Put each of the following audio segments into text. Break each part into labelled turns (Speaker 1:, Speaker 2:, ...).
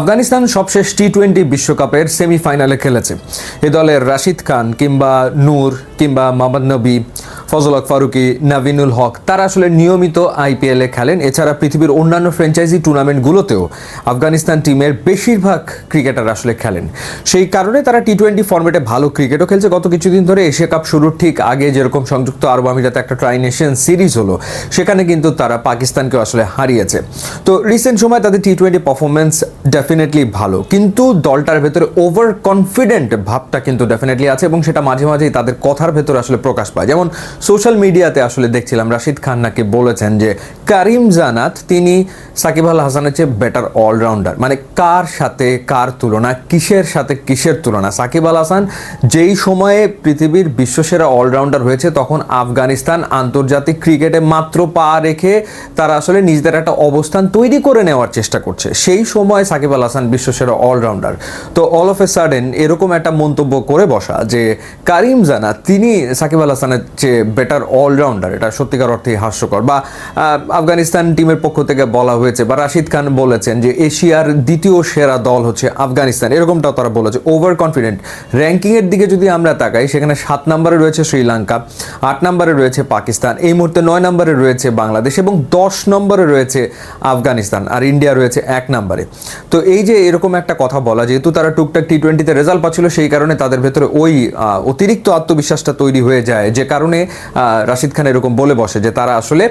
Speaker 1: আফগানিস্তান সবশেষ T twenty বিশ্বকাপের সেমিফাইনালে খেলেছে। এ দলের রাশিদ খান কিংবা নূর কিংবা মোহাম্মদ নবী ফজল হক ফারুকি, নাভিনুল হক, তারা আসলে নিয়মিত আইপিএলে খেলেন। এছাড়া পৃথিবীর অন্যান্য ফ্র্যাঞ্চাইজি টুর্নামেন্টগুলোতেও আফগানিস্তান টিমের বেশিরভাগ ক্রিকেটার আসলে খেলেন। সেই কারণে তারা টি টোয়েন্টি ফর্মেটে ভালো ক্রিকেটও খেলছে। গত কিছুদিন ধরে এশিয়া কাপ শুরুর ঠিক আগে যেরকম সংযুক্ত আরব আমিরাতে একটা ট্রাই নেশন সিরিজ হলো, সেখানে কিন্তু তারা পাকিস্তানকেও আসলে হারিয়েছে। তো রিসেন্ট সময় তাদের টি টোয়েন্টি পারফরমেন্স ডেফিনেটলি ভালো। কিন্তু দলটার ভেতরে ওভার কনফিডেন্ট ভাবটা কিন্তু ডেফিনেটলি আছে এবং সেটা মাঝে মাঝেই তাদের কথার ভেতরে আসলে প্রকাশ পায়। যেমন সোশ্যাল মিডিয়াতে আসলে দেখছিলাম রাশিদ খান নাকি বলেছেন যে কারিম জানাত তিনি সাকিব আল হাসানের চেয়ে বেটার অলরাউন্ডার মানে কার সাথে কার তুলনা, কিসের সাথে কিসের তুলনা? সাকিব আল হাসান যেই সময়ে পৃথিবীর বিশ্বসেরা অলরাউন্ডার হয়েছে, তখন আফগানিস্তান আন্তর্জাতিক ক্রিকেটে মাত্র পা রেখে তারা আসলে নিজেদের একটা অবস্থান তৈরি করে নেওয়ার চেষ্টা করছে। সেই সময় সাকিব আল হাসান বিশ্বসেরা অলরাউন্ডার তো অল অফ এ সাডেন এরকম একটা মন্তব্য করে বসা যে কারিম জানা তিনি সাকিব আল হাসানের চেয়ে বেটার অলরাউন্ডার এটা সত্যিকার অর্থেই হাস্যকর। বা আফগানিস্তান টিমের পক্ষ থেকে বলা হয়েছে, বা রাশিদ খান বলেছেন যে এশিয়ার দ্বিতীয় সেরা দল হচ্ছে আফগানিস্তান। এরকমটাও তারা বলেছে। ওভার কনফিডেন্ট র্যাঙ্কিংয়ের দিকে যদি আমরা তাকাই, সেখানে সাত নম্বরে রয়েছে শ্রীলঙ্কা, আট নম্বরে রয়েছে পাকিস্তান, এই মুহূর্তে নয় নম্বরে রয়েছে বাংলাদেশ এবং দশ নম্বরে রয়েছে আফগানিস্তান, আর ইন্ডিয়া রয়েছে এক নম্বরে। তো এই যে এরকম একটা কথা বলা, যেহেতু তারা টুকটাক টি টোয়েন্টিতে রেজাল্ট পাচ্ছিল, সেই কারণে তাদের ভেতরে ওই অতিরিক্ত আত্মবিশ্বাসটা তৈরি হয়ে যায়, যে কারণে রাশিদ খান এরকম বলে বসে যে তারা আসলে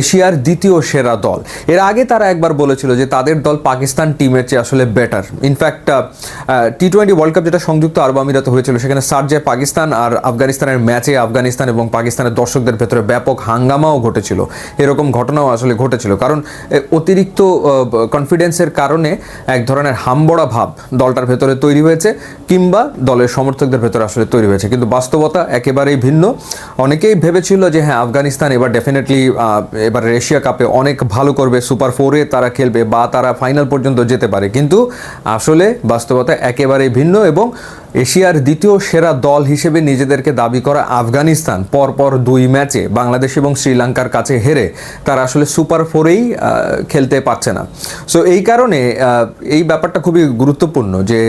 Speaker 1: এশিয়ার দ্বিতীয় সেরা দল। এর আগে তারা একবার বলেছিল যে তাদের দল পাকিস্তান টিমের চেয়ে আসলে better in fact T twenty world cup যেটা সংযুক্ত আরব আমিরাতে হয়েছিল, সেখানে সার্জায় পাকিস্তান আর আফগানিস্তানের ম্যাচে আফগানিস্তান এবং পাকিস্তানের দর্শকদের ভেতরে ব্যাপক হাঙ্গামাও ঘটেছিল। এরকম ঘটনাও আসলে ঘটেছিল। কারণ অতিরিক্ত কনফিডেন্সের কারণে এক ধরনের হামবড়া ভাব দলটার ভেতরে তৈরি হয়েছে কিংবা দলের সমর্থকদের ভেতরে আসলে তৈরি হয়েছে। কিন্তু বাস্তবতা একেবারেই ভিন্ন। অনেকেই ভেবেছিল যে হ্যাঁ আফগানিস্তান এবার ডেফিনেটলি এবার এশিয়া কাপে অনেক ভালো করবে সুপার ফোরে তারা খেলবে বা তারা ফাইনাল পর্যন্ত যেতে পারে। কিন্তু আসলে বাস্তবতা একেবারেই ভিন্ন এবং এশিয়ার দ্বিতীয় সেরা দল হিসেবে নিজেদেরকে দাবি করা আফগানিস্তান, পরপর দুই ম্যাচে বাংলাদেশ এবং শ্রীলঙ্কার কাছে হেরে তারা আসলে সুপার ফোরেই খেলতে পারছে না। সো এই কারণে এই ব্যাপারটা খুবই গুরুত্বপূর্ণ যে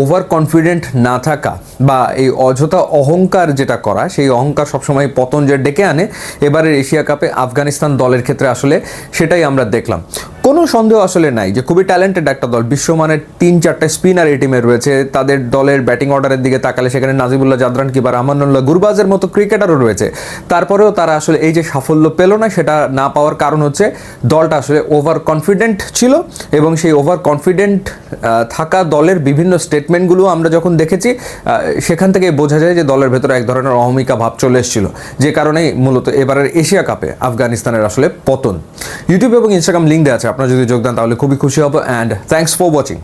Speaker 1: ওভার কনফিডেন্ট না থাকা বা এই অযথা অহংকার যেটা করা, সেই অহংকার সবসময় পতন যে ডেকে আনে, এবারের এশিয়া কাপে আফগানিস্তান দলের ক্ষেত্রে আসলে সেটাই আমরা দেখলাম। কোনো সন্দেহ আসলে নাই যে খুবই ট্যালেন্টেড একটা দল, বিশ্বমানের তিন চারটে স্পিনার এই টিমে রয়েছে, তাদের দলের ব্যাটিং অর্ডারের দিকে তাকালে সেখানে নাজিবুল্লাহ জাদরান কিংবা রামানুল্লাহ গুরবাজের মতো ক্রিকেটারও রয়েছে। তারপরেও তারা আসলে এই যে সাফল্য পেল না, সেটা না পাওয়ার কারণ হচ্ছে দলটা আসলে ওভার কনফিডেন্ট ছিল এবং সেই ওভার কনফিডেন্ট থাকা দলের বিভিন্ন স্টেটমেন্টগুলো আমরা যখন দেখেছি সেখান থেকে বোঝা যায় যে দলের ভেতরে এক ধরনের অহমিকা ভাব চলে এসেছিল, যে কারণেই মূলত এবারের এশিয়া কাপে আফগানিস্তানের আসলে পতন। ইউটিউব এবং ইনস্টাগ্রাম লিঙ্ক দেওয়া আছে, আপনারা যদি যোগ দেন তাহলে খুবই খুশি হব অ্যান্ড থ্যাংকস ফর ওয়াচিং